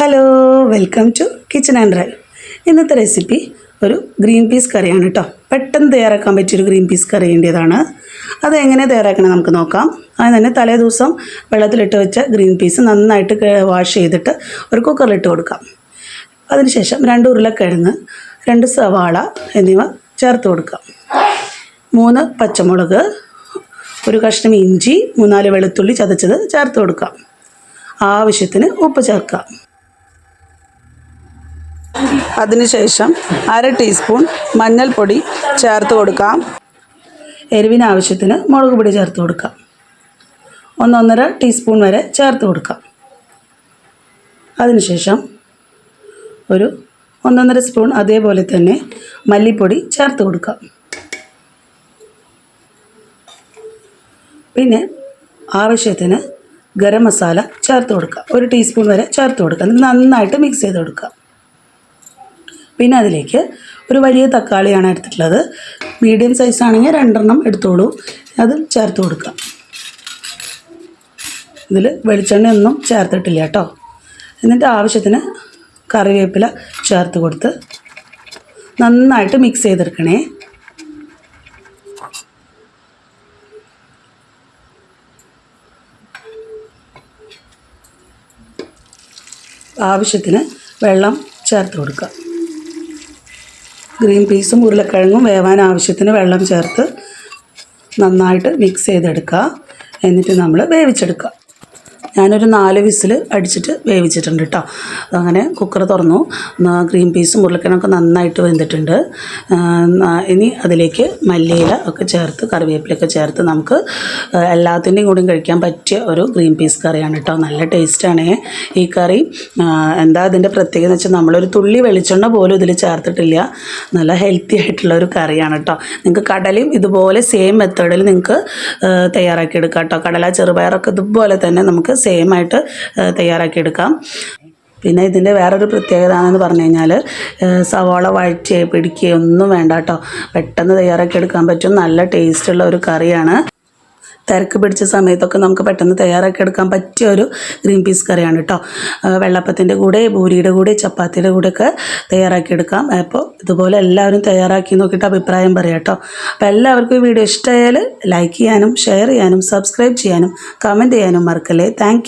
Hello welcome to kitchen and rye ഇന്നത്തെ recipe ഒരു green peas കറിയാണ് കേട്ടോ പെട്ടെന്ന് തയ്യാറാക്കാൻ പറ്റിയൊരു ഗ്രീൻ പീസ് കറി വേണ്ടിയതാണ്. അത് എങ്ങനെ തയ്യാറാക്കണം നമുക്ക് നോക്കാം. അതിന് തന്നെ തലേ ദിവസം വെള്ളത്തിലിട്ട് വെച്ച ഗ്രീൻ പീസ് നന്നായിട്ട് വാഷ് ചെയ്തിട്ട് ഒരു കുക്കറിലിട്ട് കൊടുക്കാം. അതിനുശേഷം രണ്ട് ഉരുളക്കിഴങ്ങ് രണ്ട് സവാള എന്നിവ ചേർത്ത് കൊടുക്കാം. മൂന്ന് പച്ചമുളക് ഒരു കഷ്ണം ഇഞ്ചി മൂന്നാൽ വെളുത്തുള്ളി ചതച്ചത് ചേർത്ത് കൊടുക്കാം. ആവശ്യത്തിന് ഉപ്പ് ചേർക്കാം. അതിനുശേഷം അര ടീസ്പൂൺ മഞ്ഞൾപ്പൊടി ചേർത്ത് കൊടുക്കാം. എരിവിന് ആവശ്യത്തിന് മുളക് പൊടി ചേർത്ത് കൊടുക്കാം. ഒന്നൊന്നര ടീസ്പൂൺ വരെ ചേർത്ത് കൊടുക്കാം. അതിനുശേഷം ഒരു ഒന്നൊന്നര സ്പൂൺ അതേപോലെ തന്നെ മല്ലിപ്പൊടി ചേർത്ത് കൊടുക്കാം. പിന്നെ ആവശ്യത്തിന് ഗരം മസാല ചേർത്ത് കൊടുക്കാം. ഒരു ടീസ്പൂൺ വരെ ചേർത്ത് കൊടുക്കാം. നന്നായിട്ട് മിക്സ് ചെയ്ത് കൊടുക്കുക പിന്നെ അതിലേക്ക് ഒരു വലിയ തക്കാളിയാണ് എടുത്തിട്ടുള്ളത്. മീഡിയം സൈസ് ആണെങ്കിൽ രണ്ടെണ്ണം എടുത്തോളൂ. അത് ചേർത്ത് കൊടുക്കുക ഇതിൽ വെളിച്ചെണ്ണയൊന്നും ചേർത്തിട്ടില്ല കേട്ടോ. എന്നിട്ട് ആവശ്യത്തിന് കറിവേപ്പില ചേർത്ത് കൊടുത്ത് നന്നായിട്ട് മിക്സ് ചെയ്തെടുക്കണേ. ആവശ്യത്തിന് വെള്ളം ചേർത്ത് കൊടുക്കുക ഗ്രീൻ പീസും ഉരുളക്കിഴങ്ങും വേവാൻ ആവശ്യത്തിന് വെള്ളം ചേർത്ത് നന്നായിട്ട് മിക്സ് ചെയ്തെടുക്കുക. എന്നിട്ട് നമ്മൾ വേവിച്ചെടുക്കുക. ഞാനൊരു നാല് വിസിൽ അടിച്ചിട്ട് വേവിച്ചിട്ടുണ്ട് കേട്ടോ അങ്ങനെ കുക്കർ തുറന്നു. ഗ്രീൻ പീസും ഉരുളക്കിഴങ്ങൊക്കെ നന്നായിട്ട് വെന്തിട്ടുണ്ട്. ഇനി അതിലേക്ക് മല്ലിയില ഒക്കെ ചേർത്ത് കറിവേപ്പിലൊക്കെ ചേർത്ത് നമുക്ക് എല്ലാത്തിന്റെയും കൂടെയും കഴിക്കാൻ പറ്റിയ ഒരു ഗ്രീൻ പീസ് കറിയാണ് കേട്ടോ നല്ല ടേസ്റ്റാണ് ഈ കറി. എന്താ അതിന്റെ പ്രത്യേകത എന്ന് വെച്ചാൽ നമ്മളൊരു തുള്ളി വെളിച്ചെണ്ണ പോലും ഇതിൽ ചേർത്തിട്ടില്ല. നല്ല ഹെൽത്തി ആയിട്ടുള്ള ഒരു കറിയാണ് കേട്ടോ നിങ്ങൾക്ക് കടലയും ഇതുപോലെ സെയിം മെത്തേഡിൽ നിങ്ങൾക്ക് തയ്യാറാക്കി എടുക്കാം കേട്ടോ കടല ചെറുപയറൊക്കെ ഇതുപോലെ തന്നെ നമുക്ക് സെയിം ആയിട്ട് തയ്യാറാക്കിയെടുക്കാം പിന്നെ ഇതിന്റെ വേറൊരു പ്രത്യേകത എന്ന് പറഞ്ഞു കഴിഞ്ഞാൽ സവാള വഴറ്റുകയോ പിടിക്കുകയോ ഒന്നും വേണ്ട കേട്ടോ. പെട്ടെന്ന് തയ്യാറാക്കി എടുക്കാൻ പറ്റും. നല്ല ടേസ്റ്റുള്ള ഒരു കറിയാണ്. തിരക്ക് പിടിച്ച സമയത്തൊക്കെ നമുക്ക് പെട്ടെന്ന് തയ്യാറാക്കി എടുക്കാൻ പറ്റിയ ഒരു ഗ്രീൻ പീസ് കറിയാണ് കേട്ടോ വെള്ളപ്പത്തിന്റെ കൂടെ പൂരിയുടെ കൂടെ ചപ്പാത്തിയുടെ കൂടെയൊക്കെ തയ്യാറാക്കി എടുക്കാം. അപ്പോൾ ഇതുപോലെ എല്ലാവരും തയ്യാറാക്കി നോക്കിയിട്ട് അഭിപ്രായം പറയാം കേട്ടോ അപ്പോൾ എല്ലാവർക്കും ഈ വീഡിയോ ഇഷ്ടമായാൽ ലൈക്ക് ചെയ്യാനും ഷെയർ ചെയ്യാനും സബ്സ്ക്രൈബ് ചെയ്യാനും കമന്റ് ചെയ്യാനും മറക്കല്ലേ. താങ്ക്